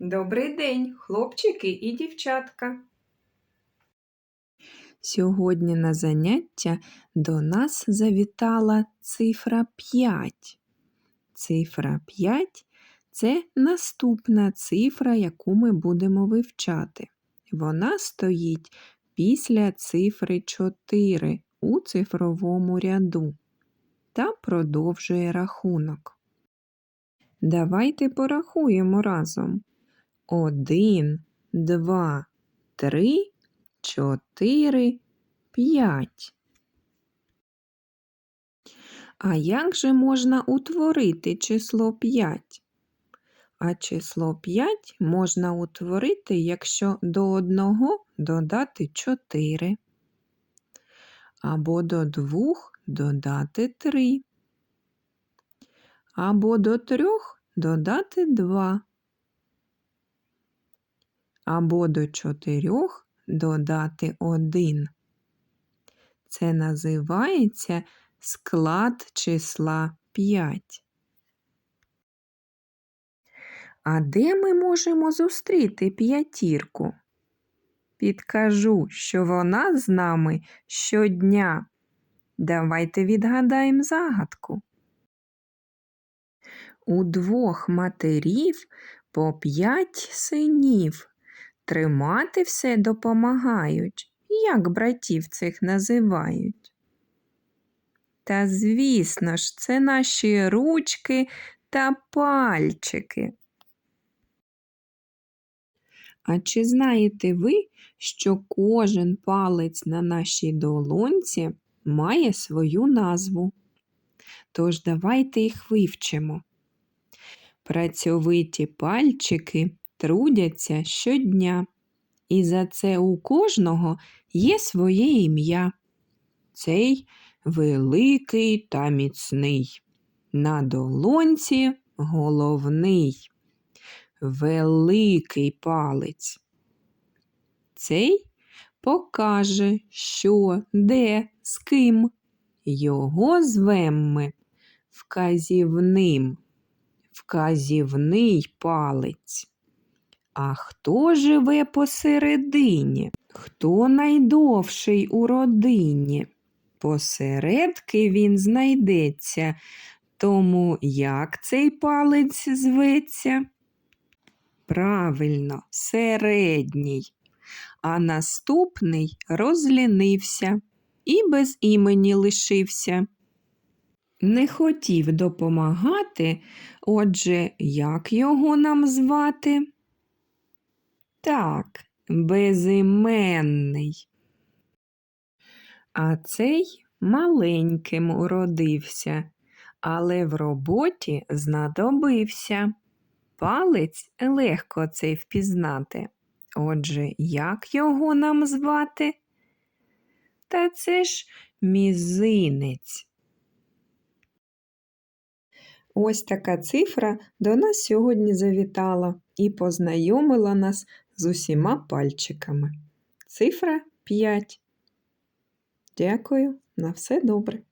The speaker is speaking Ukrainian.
Добрий день, хлопчики і дівчатка. Сьогодні на заняття до нас завітала цифра 5. Цифра 5 це наступна цифра, яку ми будемо вивчати. Вона стоїть після цифри 4 у цифровому ряду та продовжує рахунок. Давайте порахуємо разом. Один, два, три, чотири, п'ять. А як же можна утворити число 5? А число 5 можна утворити, якщо до одного додати 4, або до двох додати 3, або до трьох додати 2, або до чотирьох додати 1. Це називається склад числа 5. А де ми можемо зустріти п'ятірку? Підкажу, що вона з нами щодня. Давайте відгадаємо загадку. У двох матерів по п'ять синів. Тримати все допомагають. Як братів цих називають? Та звісно ж, це наші ручки та пальчики. А чи знаєте ви, що кожен палець на нашій долонці має свою назву? Тож давайте їх вивчимо. Працьовиті пальчики трудяться щодня, і за це у кожного є своє ім'я. Цей великий та міцний, на долонці головний, великий палець. Цей покаже, що, де, з ким. Його звем ми вказівним, вказівний палець. А хто живе посередині? Хто найдовший у родині? Посередки він знайдеться, тому як цей палець зветься? Правильно, середній. А наступний розлінився і без імені лишився. Не хотів допомагати, отже, як його нам звати? Так, безіменний. А цей маленьким уродився, але в роботі знадобився. Палець легко цей впізнати. Отже, як його нам звати? Та це ж мізинець. Ось така цифра до нас сьогодні завітала і познайомила нас з усіма пальчиками. Цифра 5. Дякую, на все добре.